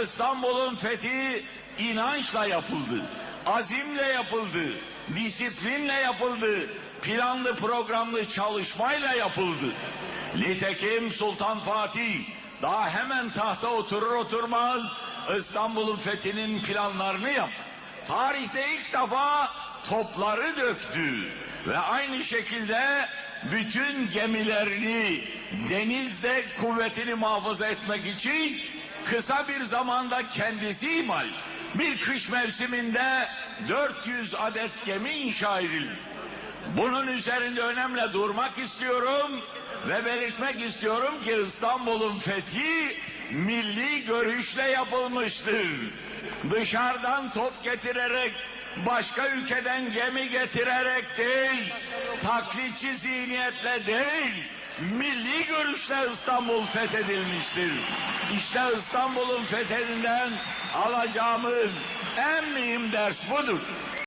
İstanbul'un fethi inançla yapıldı, azimle yapıldı, disiplinle yapıldı, planlı programlı çalışmayla yapıldı. Nitekim Sultan Fatih daha hemen tahta oturur oturmaz İstanbul'un fethinin planlarını yaptı. Tarihte ilk defa topları döktü ve aynı şekilde bütün gemilerini denizde kuvvetini muhafaza etmek için kısa bir zamanda kendisi imal. Bir kış mevsiminde 400 adet gemi inşa edildi. Bunun üzerinde önemli durmak istiyorum ve belirtmek istiyorum ki İstanbul'un fethi milli görüşle yapılmıştır. Dışarıdan top getirerek, başka ülkeden gemi getirerek değil, taklitçi zihniyetle değil, milli görüşle İstanbul fethedilmiştir. İşte İstanbul'un fethinden alacağımız en mühim ders budur.